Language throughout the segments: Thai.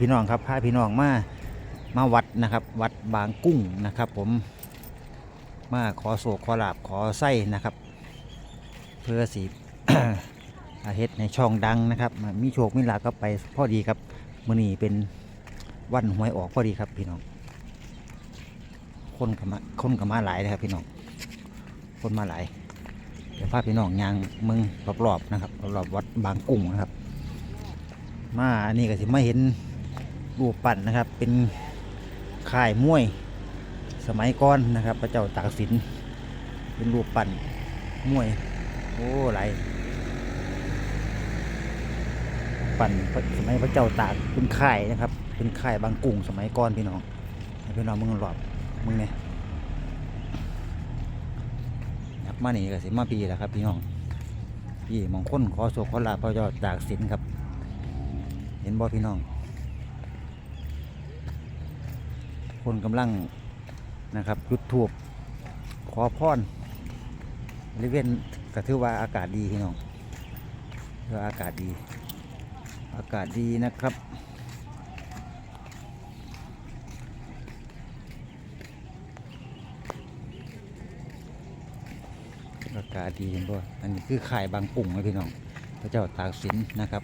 พี่น้องครับพาพี่น้องมามาวัดนะครับ วัดบางกุ้งนะครับ ผมมาขอโศกขอลาบขอไส้นะครับ เพื่อสีอาเฮ็ดในช่องดังนะครับ มีโชคมีลาก็ไปพอดีครับมื้อนี้เป็นวันหวยออกพอดีครับพี่น้อง คนกับมาคนกับมาหลายนะครับ พี่น้องคนมาหลายเดี๋ยวพาพี่น้องยางเมืองรอบๆนะครับรอบๆวัดบางกุ้งนะครับ มาอันนี้ก็สิมาเห็น รูปปั้นนะครับ เป็นค่ายมวย สมัยก่อนนะครับ พระเจ้าตากสิน เป็นรูปปั้นมวย โอ้หลายปั่นสมัยพระเจ้าตากเป็นค่ายนะครับ เป็นค่ายบางกุ้งสมัยก่อนพี่น้องพี่น้องมึงหลอดมึงเนี่ยอยากมานี่ก็สิมาปีแหละครับ พี่น้องพี่มองคลขอโศกขอลาพระเจ้าตากสินครับ เห็นบ่พี่น้อง คนกำลังนะครับจุดทูบขอพรบริเวณก็ถือว่าอากาศดีพี่น้องถืออากาศดี อากาศดีนะครับอากาศดีเห็นบ่อันนี้คือข่ายบางปุ่งนะพี่น้องพระเจ้าตากสินนะครับ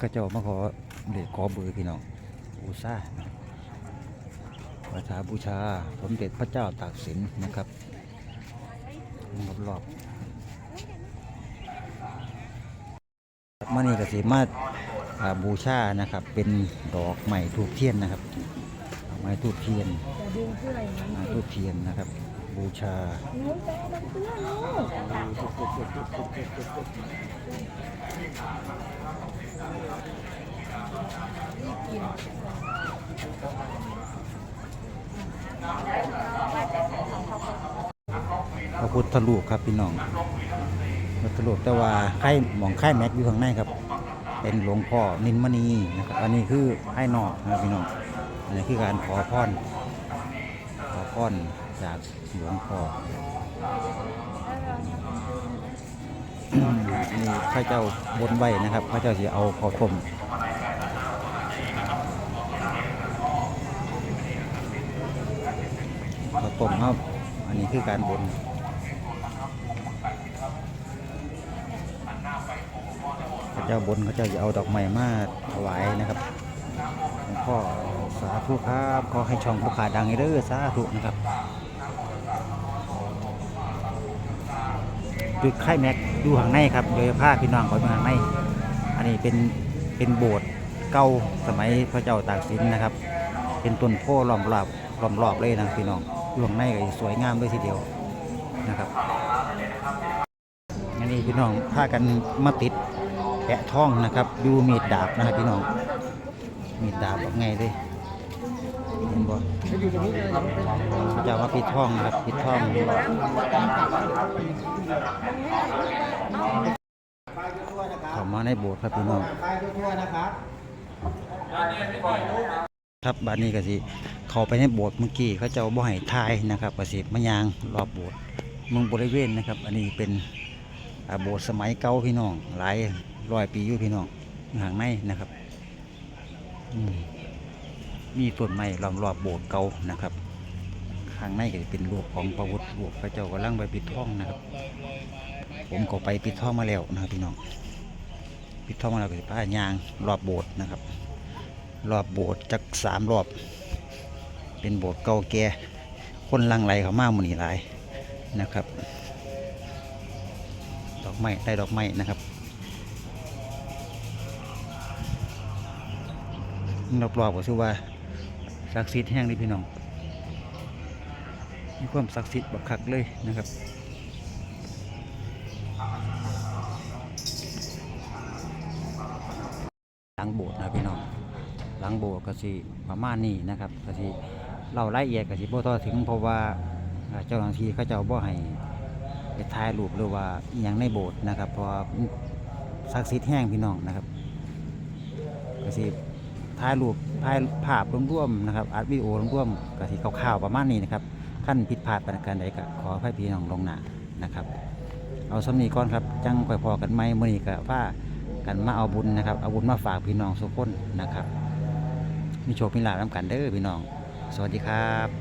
ก็เจะมาขอเด็กขอเบอร์พี่น้องบูชานะครัชาบูชาสมเด็จพระเจ้าตากสินนะครับรอบรอบๆมานี่ก็สิมาบูชานะครับ เป็นดอกไม้ทูบเทียนนะครับไม้ทูบเทียนอย่าดึงเสื้ออย่างนั้นอ่าทูบเทียนนะครับ บูชา หนูแปะดังเสื้อลูก พระพุทธรูปครับพี่น้องพระพุทธรูปแต่ว่าค่หมองค่แม็กอยู่ข้างในครับ เป็นหลวงพ่อนินมณีนะครับอันนี้คือค่นอกนะครับพี่น้องอันนี้คือการขอพรขอพรจากหลวงพ่อนี่พระเจ้าบนไว้นะครับ พระเจ้าจะเอาข้าวต้ม ข้าวต้มครับ อันนี้คือการบนพระเจ้าบนเขาเจ้าจะเอาดอกไม้มาถวายนะครับหลวงพ่อสาธุครับขอให้ช่องผู้ขาดังให้เด้อสาธุนะครับจุดไข่แม็กดูข้างในครับโดยผ้าพี่น้องขาไปข้างในอันนี้เป็นเป็นโบสถ์เก่าสมัยพระเจ้าตากสินนะครับ เป็นต้นโพล้อมรอบล้อมรอบเลยนะพี่น้อง อยู่ข้างในก็สวยงามเลยทีเดียวนะครับอันนี้พี่น้องพากันมาติดแปะท่องนะครับดูมีดดาบนะครับพี่น้องมีดดาบแบบไงเลยเห็นบ่เขาจะเอามาปิดท่องนะครับปิดท่องเข้ามาในโบสถ์ครับพี่น้องครับบ้านนี้ก็สิ เข้าไปในโบสถ์เมื่อกี้เขาเจะบ่ให้ทายนะครับก็สิมายางรอบโบสถ์เมึงบริเวณนะครับ อันนี้เป็นโบสถ์สมัยเก่าพี่น้องหลายร้อยปีอยู่พี่น้องห่างในนะครับมีต้นไม้ล้อมรอบโบสถ์เก่านะครับ ข้างในก็จะเป็นรูปของพระพุทธรูปพระเจ้ากำลังไปปิดทองนะครับ ผมก็ไปปิดทองมาแล้วนะครับพี่น้องปิดทองมาแล้วก็สิพายางรอบโบสถ์นะครับ รอบโบสถ์จักสามรอบ เป็นโบสถ์เก่าแก่คนลังไหลเขามากมันนี่หลายนะครับ ดอกไม้ได้ดอกไม้นะครับรอบๆก็ชื่อว่าศักดิ์สิทธิ์แห้งนี่พี่น้องมีความศักดิ์สิทธิ์แบบคักเลยนะครับหลังโบสถ์นะพี่น้องหลังโบสถ์ก็สิประมาณนี้นะครับก็สิ เล่ารายละเอียดก็สิบ่ต่อถึงเพราะว่าเจ้าหน้าที่เขาเจ้าบ่ให้ไปถ่ายรูปหรือว่าอย่างในโบสถ์นะครับเพราะศักดิ์สิทธิ์แห้งพี่น้องนะครับก็สิถ่ายรูปภายภาพร่วมๆนะครับอัดวิดีโอร่วมๆกับที่าวๆประมาณนี้นะครับขั้นผิดพลาดประการใดก็ขอให้พี่น้องลงหนานะครับ เอาสำนีก่อนครับจังค่อยพอกันไหมมื่อนี้ก็พากันมาเอาบุญนะครับเอาบุญมาฝากพี่น้องสุกคนนะครับมีโชคมีลาภนำกันเด้อพี่น้อง สวัสดีครับ